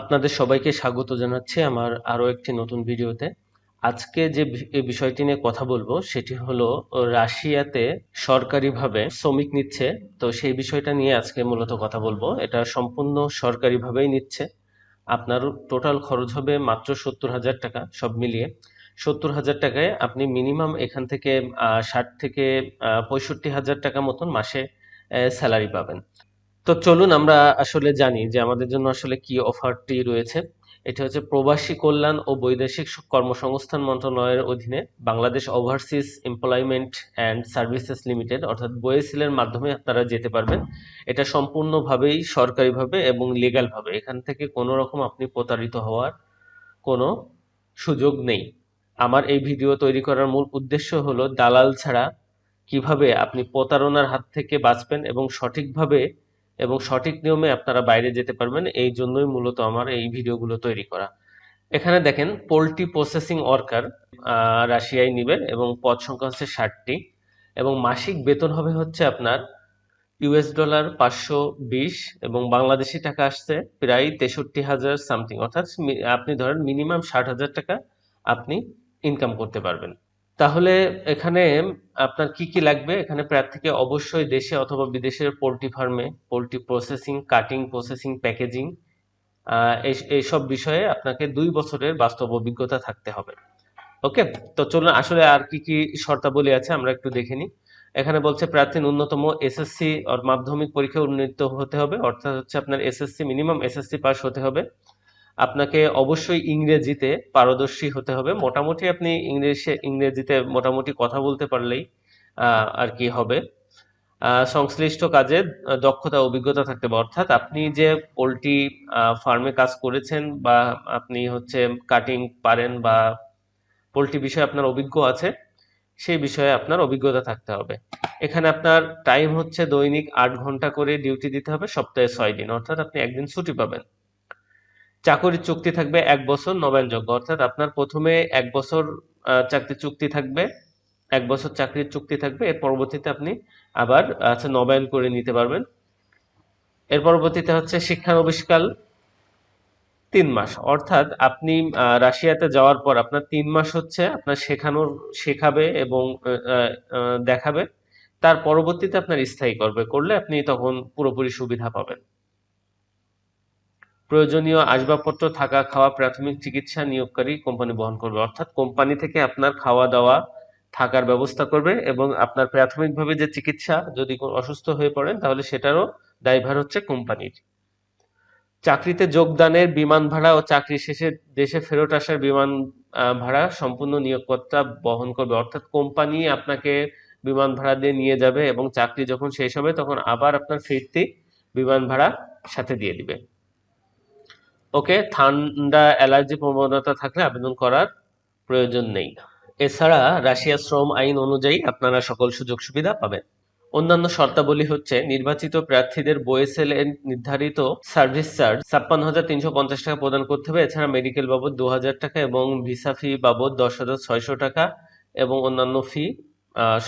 আপনাদের সবাইকে স্বাগত জানাচ্ছি আমার আরও একটি নতুন ভিডিওতে। আজকে যে বিষয়টি নিয়ে কথা বলব, সেটি হলো রাশিয়াতে সরকারিভাবে শ্রমিক নিচ্ছে। তো সেই বিষয়টা নিয়ে আজকে মূলত কথা বলব। এটা সম্পূর্ণ সরকারিভাবেই নিচ্ছে। আপনার টোটাল খরচ হবে মাত্র সত্তর হাজার টাকা সব মিলিয়ে। সত্তর হাজার টাকায় আপনি মিনিমাম এখান থেকে ষাট থেকে পঁয়ষট্টি হাজার টাকা মতন মাসে স্যালারি পাবেন। তো চলুন আমরা আসলে জানি যে আমাদের জন্য আসলে কি অফারটি রয়েছে। এটা হচ্ছে প্রবাসী কল্যাণ ও বৈদেশিক কর্মসংস্থান মন্ত্রণালয়ের অধীনে Bangladesh overseas employment and services limited অর্থাৎ বয়েসিলের মাধ্যমে আপনারা যেতে পারবেন। এটা সম্পূর্ণভাবেই সরকারিভাবে এবং লিগ্যালভাবে এখান থেকে কোনো রকম আপনি প্রতারিত হওয়ার কোনো সুযোগ নেই। আমার এই ভিডিও তৈরি করার মূল উদ্দেশ্য হলো, দালাল ছাড়া কীভাবে আপনি প্রতারণার হাত থেকে বাঁচবেন এবং সঠিকভাবে এবং সঠিক নিয়মে আপনারা বাইরে যেতে পারবেন। এই জন্যই মূলত আমার এই ভিডিওগুলো তৈরি করা। এখানে দেখেন, পোলট্রি প্রসেসিং ওয়ার্কার রাশিয়ায় নিবে এবং পদ সংখ্যা হচ্ছে ষাটটি এবং মাসিক বেতন হবে হচ্ছে আপনার ইউএস ডলার পাঁচশো বিশ এবং বাংলাদেশি টাকা আসছে প্রায় তেষট্টি হাজার সামথিং। অর্থাৎ আপনি ধরেন মিনিমাম ষাট হাজার টাকা আপনি ইনকাম করতে পারবেন। তাহলে এখানে আপনার কি কি লাগবে? এখানে প্রার্থীকে অবশ্যই দেশে অথবা বিদেশের পোলট্রি ফার্মে, poultry processing, cutting, processing, packaging এইসব বিষয়ে আপনাকে দুই বছরের বাস্তব অভিজ্ঞতা থাকতে হবে। ওকে? তো চলুন, আসলে আর কি কি শর্তাবলী আছে আমরা একটু দেখে নিই। এখানে বলছে প্রার্থী ন্যূনতম এসএসসি মাধ্যমিক পরীক্ষায় উন্নীত হতে হবে, অর্থাৎ হচ্ছে আপনার এসএসসি, মিনিমাম এসএসসি পাস হতে হবে। আপনাকে অবশ্যই ইংরেজিতে পারদর্শী হতে হবে। মোটামুটি আপনি ইংলিশে, ইংরেজিতে মোটামুটি কথা বলতে পারলেই আর কি হবে। সংশ্লিষ্ট কাজে দক্ষতা, অভিজ্ঞতা থাকতে হবে। অর্থাৎ আপনি যে পোলট্রি ফার্মে কাজ করেছেন বা আপনি হচ্ছে কাটিং পারেন বা পোলট্রি বিষয়ে আপনার অভিজ্ঞ আছে, সেই বিষয়ে আপনার অভিজ্ঞতা থাকতে হবে। এখানে আপনার টাইম হচ্ছে দৈনিক আট ঘণ্টা করে ডিউটি দিতে হবে, সপ্তাহে ছয় দিন। অর্থাৎ আপনি একদিন ছুটি পাবেন। চাকরির চুক্তি থাকবে এক বছর নবায়নযোগ্য অর্থাৎ আপনার প্রথমে এক বছর চাকরি চুক্তি থাকবে, এক বছর চাকরির চুক্তি থাকবে। এর পরবর্তীতে আপনি আবার আচ্ছা নবায়ন করে নিতে পারবেন। এর পরবর্তীতে হচ্ছে শিক্ষানবিষ্কাল তিন মাস। অর্থাৎ আপনি রাশিয়াতে যাওয়ার পর আপনার তিন মাস হচ্ছে আপনার শেখানোর, শেখাবে এবং দেখাবে। তার পরবর্তীতে আপনার স্থায়ী করবে। করলে আপনি তখন পুরোপুরি সুবিধা পাবেন। প্রয়োজনীয় আসবাবপত্র, থাকা খাওয়া, প্রাথমিক চিকিৎসা নিয়োগকারী কোম্পানি বহন করবে। অর্থাৎ কোম্পানি থেকে আপনার খাওয়া দাওয়া, থাকার ব্যবস্থা করবে এবং আপনার প্রাথমিকভাবে যে চিকিৎসা, যদি অসুস্থ হয়ে পড়েন, তাহলে সেটারও দায়ভার হচ্ছে কোম্পানির। চাকরিতে যোগদানের বিমান ভাড়া ও চাকরি শেষে দেশে ফেরত আসার বিমান ভাড়া সম্পূর্ণ নিয়োগকর্তা বহন করবে। অর্থাৎ কোম্পানি আপনাকে বিমান ভাড়া দিয়ে নিয়ে যাবে এবং চাকরি যখন শেষ হবে, তখন আবার আপনার ফিরতি বিমান ভাড়া সাথে দিয়ে দিবে। ওকে, ঠান্ডা, অ্যালার্জি প্রবণতা থাকলে আবেদন করার প্রয়োজন নেই। এছাড়া রাশিয়া শ্রম আইন অনুযায়ী আপনারা সকল সুযোগ সুবিধা পাবেন। অন্যান্য শর্তাবলী হচ্ছে, নির্বাচিত প্রার্থীদের বয়েসেল এর নির্ধারিত সার্ভিস চার্জ ছাপ্পান্ন হাজার তিনশো পঞ্চাশ টাকা প্রদান করতে হবে। এছাড়া মেডিকেল বাবদ দু হাজার টাকা এবং ভিসা ফি বাবদ দশ হাজার ছয়শো টাকা এবং অন্যান্য ফি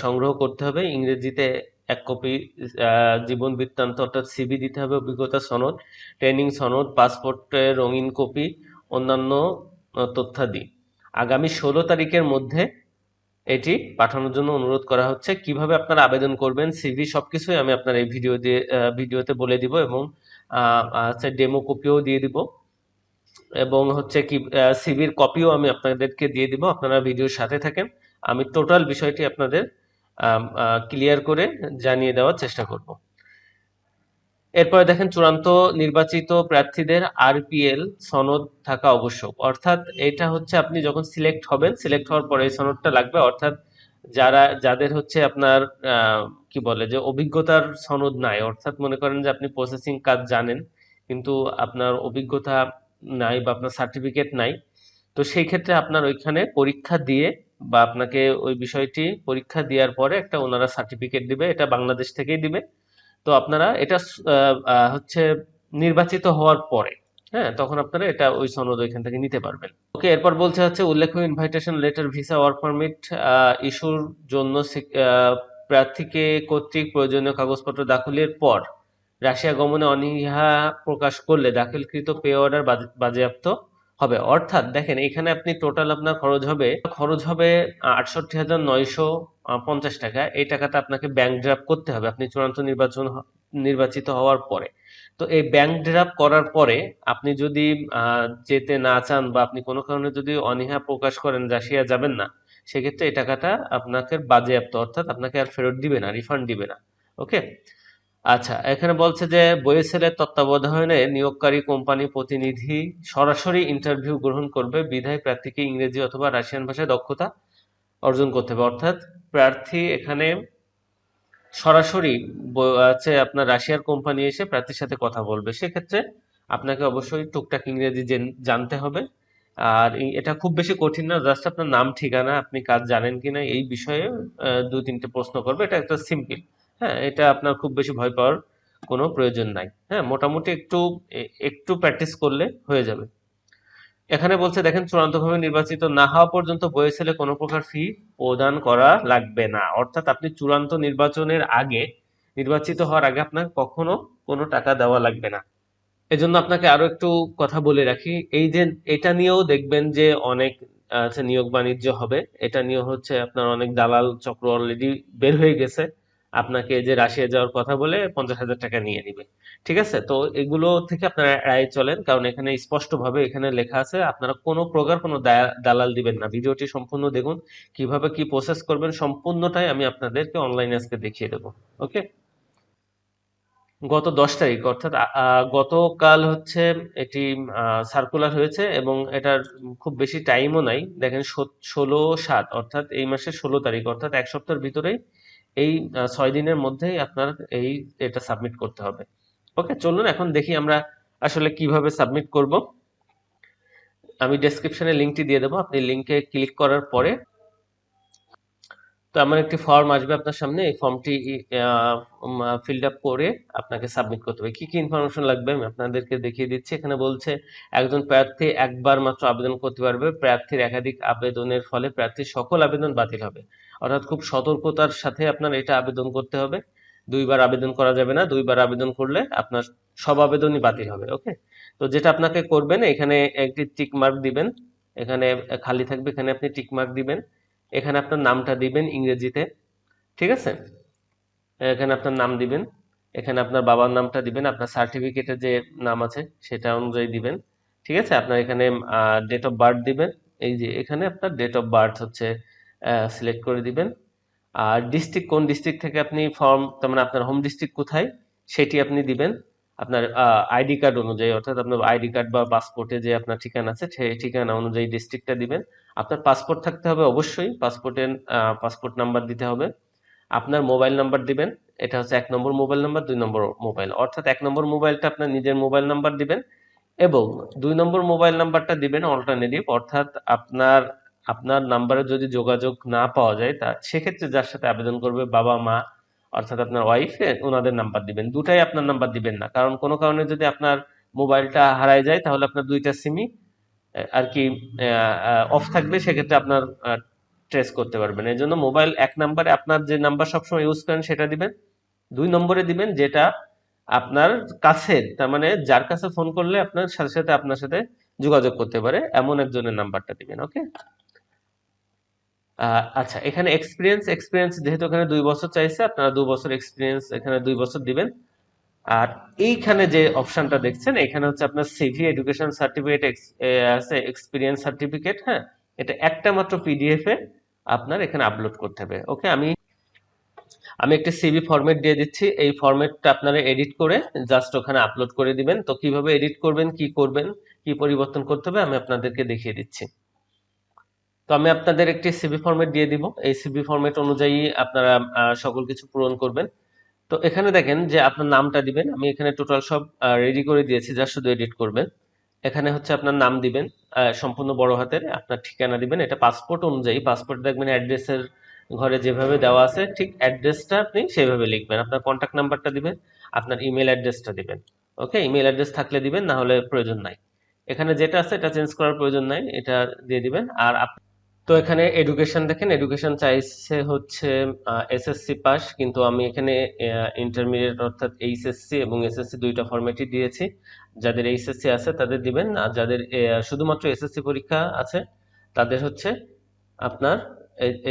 সংগ্রহ করতে হবে। ইংরেজিতে এক কপি জীবন বৃত্তান্ত অর্থাৎ সিভি দিতে হবে, অভিজ্ঞতা সনদ ট্রেনিং সনদ পাসপোর্টের রঙিন কপি অন্যান্য তথ্যাদি। আগামী ষোলো তারিখের মধ্যে এটি পাঠানোর জন্য অনুরোধ করা হচ্ছে। কীভাবে আপনারা আবেদন করবেন সিভি সব কিছুই আমি আপনার এই ভিডিও দিয়ে ভিডিওতে বলে দিব এবং ডেমো কপিও দিয়ে দিব। এবং হচ্ছে কি সিভির কপিও আমি আপনাদেরকে দিয়ে দিব। আপনারা ভিডিওর সাথে থাকেন। আমি টোটাল বিষয়টি আপনাদের ক্লিয়ার করে জানিয়ে দেওয়ার চেষ্টা করব। এরপরে দেখেন চূড়ান্ত নির্বাচিত প্রার্থীদের আরপিএল সনদ থাকা আবশ্যক। অর্থাৎ এটা হচ্ছে আপনি যখন সিলেক্ট হবেন সিলেক্ট হওয়ার পরে এই সনদটা লাগবে। অর্থাৎ যারা, যাদের হচ্ছে আপনার কি বলে যে অভিজ্ঞতার সনদ নাই। অর্থাৎ মনে করেন যে আপনি প্রসেসিং কাজ জানেন, কিন্তু আপনার অভিজ্ঞতা নাই বা আপনার সার্টিফিকেট নাই। তো সেই ক্ষেত্রে আপনার ওইখানে পরীক্ষা দিয়ে বা আপনাকে ওই বিষয়টি পরীক্ষা দেওয়ার পরে একটা ওনারা সার্টিফিকেট দিবে, এটা বাংলাদেশ থেকেই দিবে। তো আপনারা এটা হচ্ছে নির্বাচিত হওয়ার পরে হ্যাঁ তখন আপনারা এটা ওই সনদ ওইখান থেকে নিতে পারবেন। ওকে, এরপর বলছে হচ্ছে উল্লেখ্য invitation letter visa work permit ইস্যুর জন্য প্রার্থীকে কর্তৃক প্রয়োজনীয় কাগজপত্র দাখিলের পর রাশিয়া গমনে অনীহা প্রকাশ করলে দাখিলকৃত পে অর্ডার বাজেয়াপ্ত হবে। অর্থাৎ দেখেন, এখানে আপনি টোটাল আপনার খরচ হবে খরচ হবে আটষট্টি হাজার নয়শো পঞ্চাশ টাকা। এই টাকাটা আপনাকে ব্যাংক ড্রাফট করতে হবে। আপনি চূড়ান্ত নির্বাচন নির্বাচিত হওয়ার পরে। তো এই ব্যাংক ড্রাফট করার পরে আপনি যদি যেতে না চান বা আপনি কোনো কারণে যদি অনীহা প্রকাশ করেন, রাশিয়া যাবেন না, সেক্ষেত্রে এই টাকাটা আপনাকে বাজেয়াপ্ত, অর্থাৎ আপনাকে আর ফেরত দিবে না রিফান্ড দিবে না। ওকে আচ্ছা এখানে বলছে যে বইয়েসেলের তত্ত্বাবধানে নিয়োগকারী কোম্পানি প্রতিনিধি সরাসরি ইন্টারভিউ গ্রহণ করবে, বিধায় প্রার্থীকে ইংরেজি অথবা রাশিয়ান ভাষায় দক্ষতা অর্জন করতে হবে। অর্থাৎ প্রার্থী এখানে সরাসরি আছে আপনার রাশিয়ার কোম্পানি এসে প্রার্থীর সাথে কথা বলবে। সেক্ষেত্রে আপনাকে অবশ্যই টুকটাক ইংরেজি জানতে হবে। আর এটা খুব বেশি কঠিন না জাস্ট আপনার নাম, ঠিকানা, আপনি কাজ জানেন কিনা, এই বিষয়ে দু তিনটে প্রশ্ন করবে। এটা একটা সিম্পল হ্যাঁ এটা আপনার খুব বেশি ভয় পাওয়ার কোনো প্রয়োজন নাই। হ্যাঁ মোটামুটি একটু একটু প্র্যাকটিস করলে হয়ে যাবে। এখানে বলছে, দেখেন, চূড়ান্তভাবে নির্বাচিত না হওয়া পর্যন্ত বইয়েছেলে কোনো প্রকার ফি প্রদান করা লাগবে না। অর্থাৎ আপনি চূড়ান্ত নির্বাচনের আগে, নির্বাচিত হওয়ার আগে আপনার কখনো কোনো টাকা দেওয়া লাগবে না। এজন্য আপনাকে আরও একটু কথা বলে রাখি। এই যে, এটা নিয়েও দেখবেন যে অনেক নিয়োগ বাণিজ্য হবে। এটা নিয়ে হচ্ছে আপনার অনেক দালাল চক্র অলরেডি বের হয়ে গেছে। আপনাকে যে রাশিয়া যাওয়ার কথা বলে পঞ্চাশ হাজার টাকা নিয়ে নিবে। ঠিক আছে? তো এগুলো থেকে আপনারা এড়াই চলেন, কারণ এখানে স্পষ্টভাবে এখানে লেখা আছে, আপনারা কোনো প্রকার কোনো দালাল দিবেন না। ভিডিওটি সম্পূর্ণ দেখুন, কীভাবে কি প্রসেস করবেন, সম্পূর্ণটাই আমি আপনাদেরকে অনলাইনে আজকে দেখিয়ে দেবো। ওকে গত দশ তারিখ, অর্থাৎ গতকাল হচ্ছে এটি সার্কুলার হয়েছে এবং এটার খুব বেশি টাইমও নাই। দেখেন ষোলো সাত, অর্থাৎ এই মাসের ষোলো তারিখ, অর্থাৎ এক সপ্তাহের ভিতরেই এই ছয় দিনের মধ্যেই আপনার এই এটা সাবমিট করতে হবে। ওকে চলুন এখন দেখি আমরা আসলে কীভাবে সাবমিট করব। আমি ডেসক্রিপশনে লিঙ্কটি দিয়ে দেবো। আপনি লিঙ্কে ক্লিক করার পরে তো আমার একটি ফর্ম আসবে আপনার সামনে। এই ফর্মটি ফিল আপ করে আপনাকে সাবমিট করতে হবে। কি কি ইনফরমেশন লাগবে? আমি আপনাদেরকে দেখিয়ে দিচ্ছি। এখানে বলছে, একজন প্রার্থী একবার মাত্র আবেদন করতে পারবে। প্রার্থীর একাধিক আবেদনের ফলে প্রার্থীর সকল আবেদন বাতিল হবে। অর্থাৎ খুব সতর্কতার সাথে আপনার এটা আবেদন করতে হবে। দুইবার আবেদন করা যাবে না, দুইবার আবেদন করলে আপনার সব আবেদনই বাতিল হবে, ওকে? তো যেটা আপনাকে করবেন, এখানে একটি টিক মার্ক দিবেন, এখানে খালি থাকবে, এখানে আপনি টিক মার্ক দিবেন, এখানে আপনার নামটা দিবেন ইংরেজিতে, ঠিক আছে? এখানে আপনার নাম দিবেন, এখানে আপনার বাবার নামটা দিবেন, আপনার সার্টিফিকেটে যে নাম আছে সেটা অনুযায়ী দিবেন, ঠিক আছে? আপনার এখানে ডেট অফ বার্থ দিবেন, এই যে এখানে আপনার ডেট অফ বার্থ হচ্ছে সিলেক্ট করে দিবেন। আর ডিস্ট্রিক্ট কোন ডিস্ট্রিক্ট থেকে আপনি ফর্ম তার মানে আপনার হোম ডিস্ট্রিক্ট কোথায়, সেটি আপনি দিবেন। আপনার আইডি কার্ড অনুযায়ী, অর্থাৎ আপনার আইডি কার্ড বা পাসপোর্টে যে আপনার ঠিকানা আছে, সেই ঠিকানা অনুযায়ী ডিস্ট্রিক্টটা দিবেন। আপনার পাসপোর্ট থাকতে হবে অবশ্যই পাসপোর্টের পাসপোর্ট নাম্বার দিতে হবে। আপনার মোবাইল নাম্বার দিবেন, এটা হচ্ছে এক নম্বর মোবাইল নাম্বার দুই নম্বর মোবাইল অর্থাৎ এক নম্বর মোবাইলটা আপনার নিজের মোবাইল নাম্বার দিবেন, এবং দুই নম্বর মোবাইল নাম্বারটা দিবেন অল্টারনেটিভ অর্থাৎ আপনার আপনার নাম্বারে যদি যোগাযোগ না পাওয়া যায়, তা সেক্ষেত্রে যার সাথে আবেদন করবে বাবা, মা, অর্থাৎ আপনার ওয়াইফ ওনাদের নাম্বার দিবেন। দুটাই আপনার নাম্বার দিবেন না। কারণ কোনো কারণে যদি আপনার মোবাইলটা হারায় যায়, তাহলে আপনার দুইটা সিমই আর কি অফ থাকবে। সেক্ষেত্রে আপনার ট্রেস করতে পারবেন। এই জন্য মোবাইল এক নম্বরে আপনার যে নাম্বার সবসময় ইউজ করেন, সেটা দিবেন। দুই নম্বরে দিবেন যেটা আপনার কাছে, তার মানে যার কাছে ফোন করলে আপনার সাথে সাথে আপনার সাথে যোগাযোগ করতে পারে, এমন একজনের নাম্বারটা দিবেন ওকে আচ্ছা এখানে এক্সপিরিয়েন্স এক্সপিরিয়েন্স যেহেতু এখানে দুই বছর চাইছে, আপনারা দুই বছর এক্সপিরিয়েন্স এখানে দুই বছর দিবেন। আর এইখানে যে অপশনটা দেখছেন, এখানে হচ্ছে আপনার সিভি এডুকেশন সার্টিফিকেট আছে এক্সপিরিয়েন্স সার্টিফিকেট হ্যাঁ? এটা একটা মাত্র পিডিএফ এ আপনার এখানে আপলোড করতে হবে। ওকে আমি আমি একটা সিভি ফরম্যাট দিয়ে দিচ্ছি। এই ফরম্যাটটা আপনারা এডিট করে জাস্ট ওখানে আপলোড করে দিবেন। তো কীভাবে এডিট করবেন, কি করবেন, কি পরিবর্তন করতে হবে আমি আপনাদেরকে দেখিয়ে দিচ্ছি। তো আমি আপনাদের একটি সিভি ফরম্যাট দিয়ে দিব। এই সিভি ফরম্যাট অনুযায়ী আপনারা সকল কিছু পূরণ করবেন। তো এখানে দেখেন যে আপনার নামটা দিবেন। আমি এখানে টোটাল সব রেডি করে দিয়েছি যা শুধু এডিট করবেন। এখানে হচ্ছে আপনার নাম দিবেন সম্পূর্ণ বড় হাতের, আপনার ঠিকানা দিবেন। এটা পাসপোর্ট অনুযায়ী পাসপোর্ট দেখবেন অ্যাড্রেসের ঘরে যেভাবে দেওয়া আছে, ঠিক অ্যাড্রেসটা আপনি সেভাবে লিখবেন। আপনার কন্ট্যাক্ট নাম্বারটা দিবেন, আপনার ইমেল অ্যাড্রেসটা দিবেন। ওকে? ইমেল অ্যাড্রেস থাকলে দিবেন, না হলে প্রয়োজন নাই। এখানে যেটা আছে, এটা চেঞ্জ করার প্রয়োজন নাই, এটা দিয়ে দিবেন। আর তো এখানে এডুকেশন দেখেন এডুকেশন চাইছে হচ্ছে এসএসসি পাস কিন্তু আমি এখানে ইন্টারমিডিয়েট অর্থাৎ এইচএসসি এবং এসএসসি দুইটা ফরম্যাটই দিয়েছি। যাদের এইচএসসি আছে তাদের দিবেন, আর যাদের শুধুমাত্র এসএসসি পরীক্ষা আছে তাদের হচ্ছে আপনার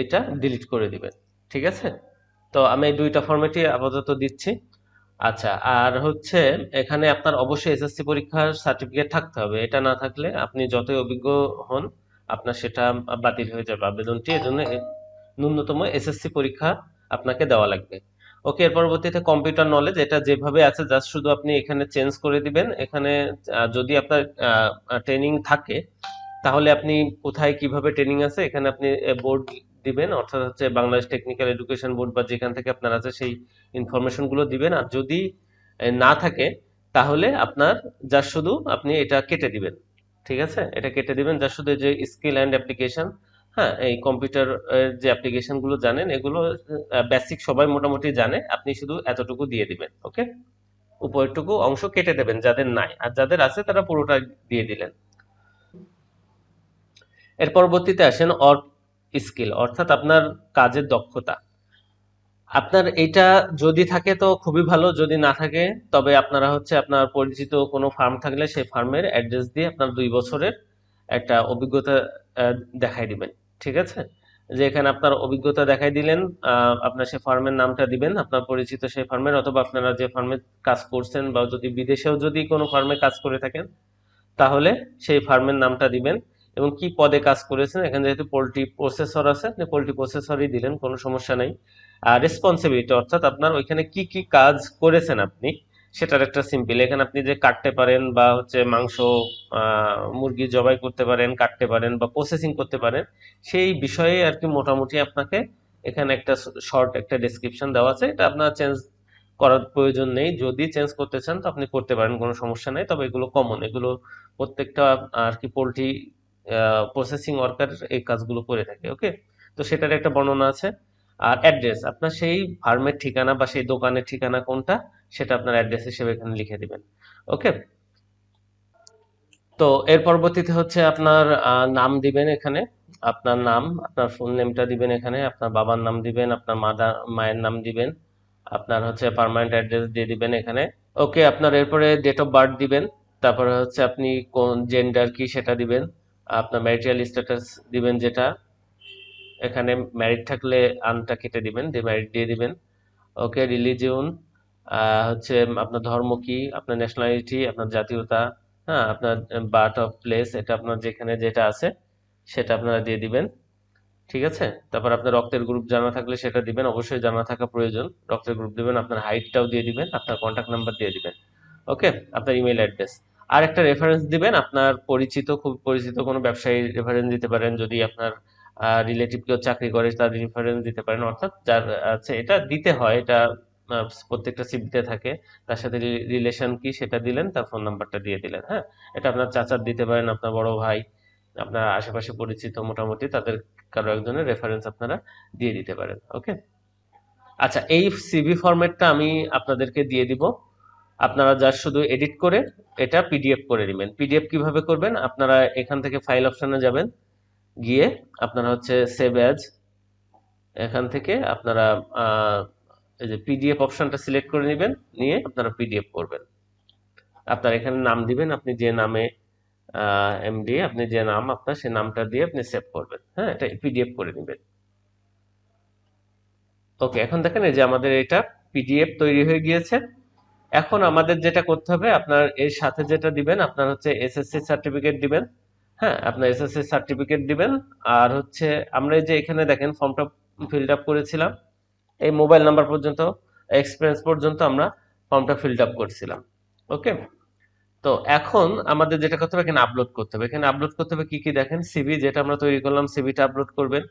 এটা ডিলিট করে দিবেন, ঠিক আছে? তো আমি এই দুইটা ফরম্যাটই আপাতত দিচ্ছি। আচ্ছা আর হচ্ছে এখানে আপনার অবশ্যই এসএসসি পরীক্ষার সার্টিফিকেট থাকতে হবে। এটা না থাকলে আপনি যতই অভিজ্ঞ হন আপনার সেটা বাতিল হয়ে যাবে। আবেদনটি এজন্য ন্যূনতম এসএসসি পরীক্ষা আপনাকে দেওয়া লাগবে। ওকে এর পরবর্তীতে কম্পিউটার নলেজ এটা যেভাবে আছে জাস্ট শুধু আপনি এখানে চেঞ্জ করে দিবেন। এখানে যদি আপনার ট্রেনিং থাকে, তাহলে আপনি কোথায় কীভাবে ট্রেনিং আছে, এখানে আপনি বোর্ড দিবেন। অর্থাৎ হচ্ছে বাংলাদেশ টেকনিক্যাল এডুকেশন বোর্ড বা যেখান থেকে আপনার আছে, সেই ইনফরমেশনগুলো দিবেন। আর যদি না থাকে, তাহলে আপনার যা শুধু আপনি এটা কেটে দিবেন। ঠিক আছে? এটা কেটে দিবেন, যা শুধু যে স্কিল অ্যান্ড অ্যাপ্লিকেশন হ্যাঁ এই কম্পিউটার যে অ্যাপ্লিকেশনগুলো জানেন, এগুলো বেসিক সবাই মোটামুটি জানে, আপনি শুধু এতটুকু দিয়ে দিবেন ওকে উপরটুকু অংশ কেটে দেবেন, যাদের নাই, আর যাদের আছে, তারা পুরোটা দিয়ে দিলেন। এর পরবর্তীতে আসেন অর স্কিল অর্থাৎ আপনার কাজের দক্ষতা। আপনার এটা যদি থাকে তো খুবই ভালো, যদি না থাকে, তবে আপনারা হচ্ছে আপনার পরিচিত কোনো ফার্ম থাকলে সেই ফার্মের অ্যাড্রেস দিয়ে আপনার দুই বছরের একটা অভিজ্ঞতা দেখাই দিবেন, ঠিক আছে? যে এখানে আপনার অভিজ্ঞতা দেখাই দিলেন আপনার সেই ফার্মের নামটা দিবেন, আপনার পরিচিত সেই ফার্মের অথবা আপনারা যে ফার্মে কাজ করছেন বা যদি বিদেশেও যদি কোনো ফার্মে কাজ করে থাকেন, তাহলে সেই ফার্মের নামটা দিবেন। এবং কি পদে কাজ করেছেন, এখানে যেহেতু পোলট্রি প্রসেসর আছে, আপনি পোল্ট্রি প্রসেসরই দিলেন, কোনো সমস্যা নাই। রেসপন্সিবিলিটি অর্থাৎ আপনার ওইখানে কি কি কাজ করেছেন আপনি, সেটার একটা সিম্পল এখানে আপনি যে কাটতে পারেন বা হচ্ছে মাংস মুরগি জবাই করতে পারেন, কাটতে পারেন বা প্রসেসিং করতে পারেন, সেই বিষয়ে আর কি মোটামুটি আপনাকে এখানে একটা শর্ট একটা ডেসক্রিপশন দেওয়া আছে। এটা আপনার চেঞ্জ করার প্রয়োজন নেই। যদি চেঞ্জ করতে চান তো আপনি করতে পারেন, কোনো সমস্যা নেই। তবে এগুলো কমন এগুলো প্রত্যেকটা আর কি পোলট্রি প্রসেসিং ওয়ার্কার এই কাজগুলো করে থাকে ওকে তো সেটার একটা বর্ণনা আছে। আর অ্যাড্রেস আপনার সেই ফার্মের ঠিকানা বা সেই দোকানের ঠিকানা কোনটা, সেটা আপনার অ্যাড্রেস হিসেবে এখানে লিখে দিবেন। ওকে তো এর পরবর্তীতে হচ্ছে আপনার নাম দিবেন এখানে, আপনার নাম, আপনার ফুল নেমটা দিবেন এখানে, আপনার বাবার নাম দিবেন, আপনার মাদার মায়ের নাম দিবেন, আপনার হচ্ছে পার্মানেন্ট অ্যাড্রেস দিয়ে দিবেন এখানে। ওকে আপনার এরপরে ডেট অফ বার্থ দিবেন, তারপরে হচ্ছে আপনি কোন জেন্ডার কি সেটা দিবেন, আপনার ম্যারিটাল স্ট্যাটাস দিবেন যেটা এখানে ম্যারিড থাকলে আনটা কেটে দিবেন, দিয়ে ম্যারিড দিয়ে দিবেন। ওকে রিলিজিয়ন হচ্ছে আপনার ধর্ম কি, আপনার ন্যাশনালিটি আপনার জাতীয়তা হ্যাঁ আপনার বার্থ অফ প্লেস এটা আপনার যেখানে যেটা আছে, সেটা আপনারা দিয়ে দিবেন। ঠিক আছে? তারপর আপনার রক্তের গ্রুপ জানা থাকলে সেটা দিবেন, অবশ্যই জানা থাকা প্রয়োজন। রক্তের গ্রুপ দিবেন, আপনার হাইটটাও দিয়ে দিবেন, আপনার কন্ট্যাক্ট নাম্বার দিয়ে দিবেন। ওকে আপনার ইমেল অ্যাড্রেস আর একটা রেফারেন্স দিবেন, আপনার পরিচিত, খুব পরিচিত কোনো ব্যবসায়ী রেফারেন্স দিতে পারেন, যদি আপনার রিলেটিভ কেউ চাকরি করে, তার রেফারেন্স দিতে পারেন। অর্থাৎ যার আছে, এটা দিতে হয়, এটা প্রত্যেকটা সিভিতে থাকে। তার সাথে রিলেশন কি সেটা দিলেন, তার ফোন নাম্বারটা দিয়ে দিলেন হ্যাঁ? এটা আপনার চাচার দিতে পারেন, আপনার বড় ভাই, আপনার আশেপাশে পরিচিত মোটামুটি, তাদের কারও একজনের রেফারেন্স আপনারা দিয়ে দিতে পারেন ওকে আচ্ছা এই সিভি ফরম্যাটটা আমি আপনাদেরকে দিয়ে দিব। আপনারা যা শুধু এডিট করে এটা পিডিএফ করে নেবেন। পিডিএফ কীভাবে করবেন? আপনারা এখান থেকে ফাইল অপশনে যাবেন। গিয়ে আপনারা হচ্ছে সেভ অ্যাজ এখান থেকে আপনারা এই যে পিডিএফ অপশনটা সিলেক্ট করে নেবেন, নিয়ে আপনারা পিডিএফ করবেন। আপনার এখানে নাম দিবেন, আপনি যে নামে এমডি আপনি যে নাম আপনার সেই নামটা দিয়ে আপনি সেভ করবেন। হ্যাঁ এটা পিডিএফ করে নেবেন। ওকে, এখন দেখেন এই যে আমাদের এটা পিডিএফ তৈরি হয়ে গিয়েছে। এখন আমাদের যেটা করতে হবে, আপনার এর সাথে যেটা দিবেন, আপনার হচ্ছে এসএসসি সার্টিফিকেট দিবেন। হ্যাঁ আপনার এসএসসি সার্টিফিকেট দিবেন। আর হচ্ছে আমরা যে এখানে দেখেন ফর্মটা ফিল আপ করেছিলাম। এই মোবাইল নাম্বার পর্যন্ত এক্সপিরিয়েন্স পর্যন্ত আমরা ফর্মটা ফিল আপ করছিলাম। ওকে তো এখন আমাদের যেটা করতে হবে, এখানে আপলোড করতে হবে। এখানে আপলোড করতে হবে কি কি? দেখেন সিভি যেটা আমরা তৈরি করলাম সিভিটা আপলোড করবেন।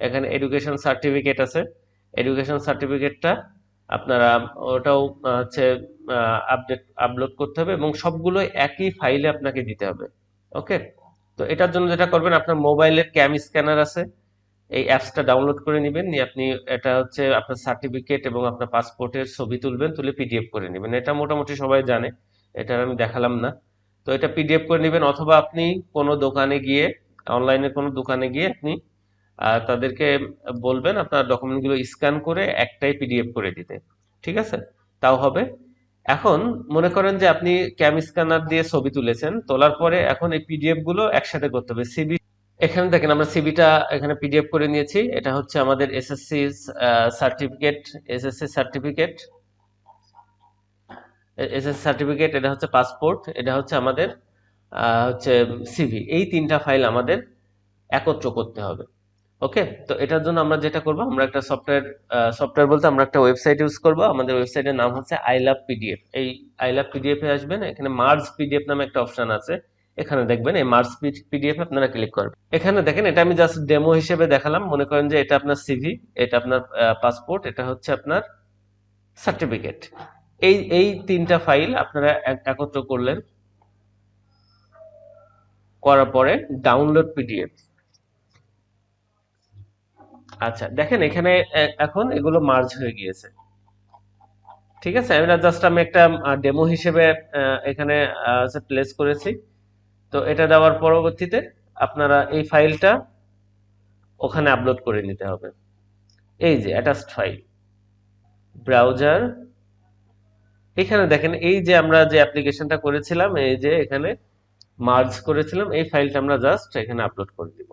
এখানে এডুকেশন সার্টিফিকেট আছে। এডুকেশন সার্টিফিকেটটা আপনারা, ওটাও হচ্ছে আপডেট আপলোড করতে হবে এবং সবগুলো একই ফাইলে আপনাকে দিতে হবে। ওকে তো এটার জন্য যেটা করবেন, আপনার মোবাইলের ক্যাম স্ক্যানার আছে। এই অ্যাপসটা ডাউনলোড করে নেবেন, নিয়ে আপনি এটা হচ্ছে আপনার সার্টিফিকেট এবং আপনার পাসপোর্টের ছবি তুলবেন, তুলে পিডিএফ করে নেবেন। এটা মোটামুটি সবাই জানে, এটা আমি দেখালাম না। তো এটা পিডিএফ করে নেবেন, অথবা আপনি কোনো দোকানে গিয়ে অনলাইনে কোনো দোকানে গিয়ে আপনি তাদেরকে বলবেন, আপনার ডকুমেন্টগুলো স্ক্যান করে একটাই পিডিএফ করে দিতে। ঠিক আছে? তাও হবে। এখন মনে করেন যে আপনি ক্যাম স্ক্যানার দিয়ে ছবি তুলেছেন, তোলার পরে এখন এই পিডিএফগুলো একসাথে করতে হবে। সিবি এখানে দেখেন আমরা সিবিটা এখানে পিডিএফ করে নিয়েছি। এটা হচ্ছে আমাদের SSC certificate SSC certificate SSC certificate এটা হচ্ছে পাসপোর্ট এটা হচ্ছে আমাদের হচ্ছে সিভি এই তিনটা ফাইল আমাদের একত্র করতে হবে। ওকে তো এটার জন্য আমরা যেটা করব, আমরা একটা সফটওয়্যার সফটওয়্যার বলতে আমরা একটা ওয়েবসাইট ইউজ করব। আমাদের ওয়েবসাইটের নাম হচ্ছে আই লাভ পিডিএফ এই আই লাভ পিডিএফ এ আসবেন, এখানে মার্জ পিডিএফ নামে একটা অপশন আছে। এখানে দেখবেন এই মার্জ পিডিএফ আপনারা ক্লিক করবেন। এখানে দেখেন, এটা আমি জাস্ট ডেমো হিসেবে দেখালাম। মনে করেন যে এটা আপনার সিভি এটা আপনার পাসপোর্ট এটা হচ্ছে আপনার সার্টিফিকেট এই এই তিনটা ফাইল আপনারা এক- একত্র করলেন, করার পরে ডাউনলোড পিডিএফ আচ্ছা দেখেন এখানে এখন এগুলো মার্জ হয়ে গিয়েছে। ঠিক আছে? আমি জাস্ট আমি একটা ডেমো হিসেবে এখানে প্লেস করেছি। তো এটা দেওয়ার পরবর্তীতে আপনারা এই ফাইলটা ওখানে আপলোড করে নিতে হবে। এই যে অ্যাটাচড ফাইল ব্রাউজার এখানে দেখেন, এই যে আমরা যে অ্যাপ্লিকেশনটা করেছিলাম, এই যে এখানে মার্জ করেছিলাম, এই ফাইলটা আমরা জাস্ট এখানে আপলোড করে দিব।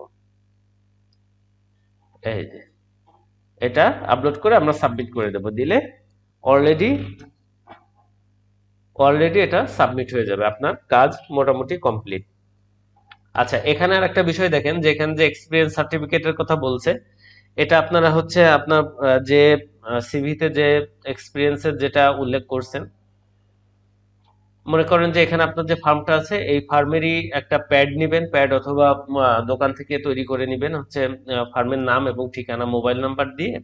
এই যে, এটা আপলোড করে আমরা সাবমিট করে দেব। দিলে অলরেডি অলরেডি এটা সাবমিট হয়ে যাবে আপনার কাজ মোটামুটি কমপ্লিট আচ্ছা এখানে আর একটা বিষয় দেখেন যে যে এক্সপিরিয়েন্স সার্টিফিকেটের কথা বলছে, এটা আপনারা হচ্ছে আপনার যে সিভিতে যে এক্সপিরিয়েন্সের যেটা উল্লেখ করছেন মনে করেন যে এখানে আপনার যে ফার্মটা আছে, এই ফার্মেরই একটা প্যাড নেবেন প্যাড অথবা দোকান থেকে তৈরি করে নেবেন, হচ্ছে ফার্মের নাম এবং ঠিকানা মোবাইল নাম্বার দিয়ে।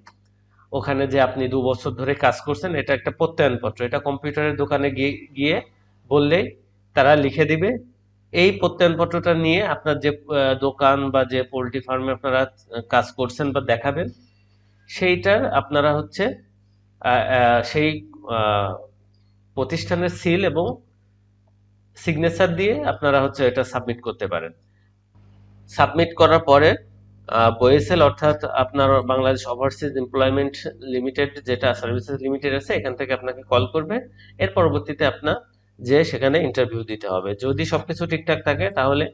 ওখানে যে আপনি দু বছর ধরে কাজ করছেন, এটা একটা প্রত্যয়নপত্র। এটা কম্পিউটারের দোকানে গিয়ে গিয়ে বললেই তারা লিখে দিবে। এই প্রত্যয়নপত্রটা নিয়ে আপনার যে দোকান বা যে পোলট্রি ফার্মে আপনারা কাজ করছেন বা দেখাবেন, সেইটার আপনারা হচ্ছে সেই প্রতিষ্ঠানের সিল এবং সিগনেচার দিয়ে আপনারা হচ্ছে এটা সাবমিট করতে পারেন। সাবমিট করার পরে বয়েসেল অর্থাৎ আপনার বাংলাদেশ ওভারসিজ এমপ্লয়মেন্ট লিমিটেড যেটা সার্ভিসেস লিমিটেড আছে, এখান থেকে আপনাকে কল করবে। এর পরবর্তীতে আপনার যে সেখানে ইন্টারভিউ দিতে হবে। যদি সবকিছু ঠিকঠাক থাকে, তাহলে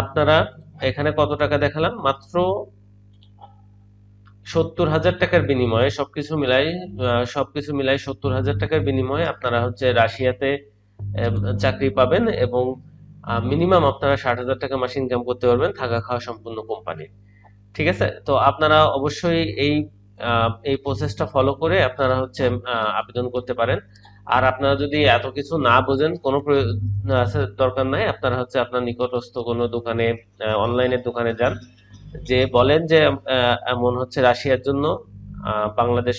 আপনারা এখানে কত টাকা দেখালাম? মাত্র সত্তর হাজার টাকার বিনিময়ে সবকিছু মিলাই সবকিছু মিলাই সত্তর হাজার টাকার বিনিময়ে আপনারা হচ্ছে রাশিয়াতে চাকরি পাবেন এবং মিনিমাম আপনারা ষাট হাজার টাকা মাসে ইনকাম করতে পারবেন থাকা খাওয়া সম্পূর্ণ কোম্পানি ঠিক আছে? তো আপনারা অবশ্যই এই এই প্রসেসটা ফলো করে আপনারা হচ্ছে আবেদন করতে পারেন। আর আপনারা যদি এত কিছু না বোঝেন, কোনো দরকার নাই। আপনারা হচ্ছে আপনার নিকটস্থ কোনো দোকানে অনলাইনের দোকানে যান। যে বলেন যে এমন হচ্ছে রাশিয়ার জন্য Bangladesh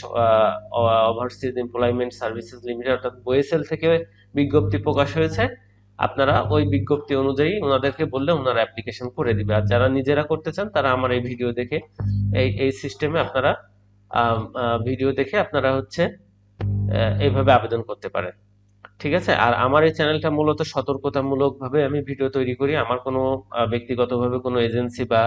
overseas employment services limited অর্থাৎ ওয়েসেল থেকে বিজ্ঞপ্তি প্রকাশ হয়েছে। আপনারা ওই বিজ্ঞপ্তি অনুযায়ী ওনাদেরকে বললে ওনারা অ্যাপ্লিকেশন করে দিবে। আর যারা নিজেরা করতে চান, তারা আমার এই ভিডিও দেখে, এই এই সিস্টেমে আপনারা ভিডিও দেখে আপনারা হচ্ছে এইভাবে আবেদন করতে পারেন। ঠিক আছে? আর আমার এই চ্যানেলটা মূলত সতর্কতামূলকভাবে আমি ভিডিও তৈরি করি। আমার কোনো ব্যক্তিগতভাবে কোনো এজেন্সি বা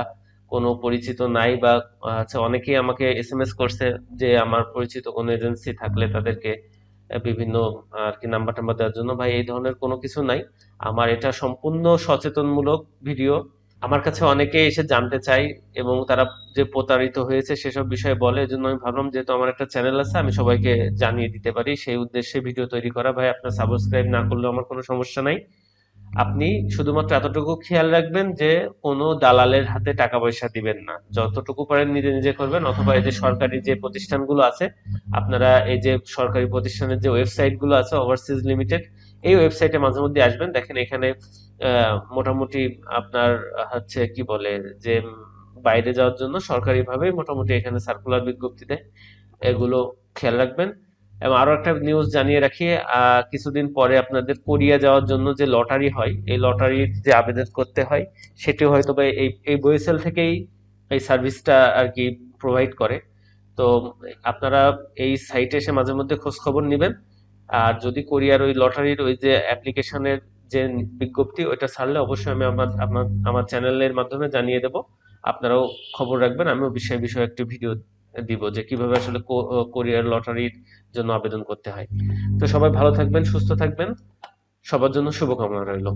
কোনো পরিচিত নাই বা আহ, হচ্ছে অনেকেই আমাকে এসএমএস করছে যে আমার পরিচিত কোনো এজেন্সি থাকলে তাদেরকে বিভিন্ন আর কি নাম্বার টাম্বার দেওয়ার জন্য। ভাই এই ধরনের কোনো কিছু নাই। আমার এটা সম্পূর্ণ সচেতনমূলক ভিডিও আমার কাছে অনেকে এসে জানতে চাই এবং তারা যে প্রতারিত হয়েছে সেসব বিষয়ে বলে এজন্য আমি ভাবলাম যেহেতু আমার একটা চ্যানেল আছে আমি সবাইকে জানিয়ে দিতে পারি। সেই উদ্দেশ্যে ভিডিও তৈরি করা। ভাই আপনার সাবস্ক্রাইব না করলেও আমার কোনো সমস্যা নাই। আপনি শুধুমাত্র এতটুকু খেয়াল রাখবেন যে কোনো দালালের হাতে টাকা পয়সা দিবেন না। যতটুকু পারেন নিজে নিজে করবেন, অথবা এই যে সরকারি যে প্রতিষ্ঠানগুলো আছে, আপনারা এই যে সরকারি প্রতিষ্ঠানের যে ওয়েবসাইটগুলো আছে ওভারসিজ লিমিটেড এই ওয়েবসাইটে মাঝে মধ্যে আসবেন। দেখেন এখানে মোটামুটি আপনার হচ্ছে কি বলে, যে বাইরে যাওয়ার জন্য সরকারিভাবে মোটামুটি এখানে সার্কুলার বিজ্ঞপ্তি দেয়। এগুলো খেয়াল রাখবেন। এবং আরও একটা নিউজ জানিয়ে রাখি কিছুদিন পরে আপনাদের কোরিয়া যাওয়ার জন্য যে লটারি হয়, এই লটারির যে আবেদন করতে হয়, সেটি হয়তো বা এই এই বইসেল থেকেই এই সার্ভিসটা আর কি প্রোভাইড করে। তো আপনারা এই সাইটে এসে মাঝে মধ্যে খোঁজ খবর নেবেন। আর যদি কোরিয়ার ওই লটারির ওই যে অ্যাপ্লিকেশনের যে বিজ্ঞপ্তি, ওইটা ছাড়লে অবশ্যই আমি আমার আমার আমার চ্যানেলের মাধ্যমে জানিয়ে দেব। আপনারাও খবর রাখবেন, আমিও বিষয়, বিষয়ে একটি ভিডিও দিব যে কীভাবে আসলে কোরিয়ার লটারির জন্য আবেদন করতে হয়। তো সবাই ভালো থাকবেন, সুস্থ থাকবেন। সবার জন্য শুভকামনা রইল।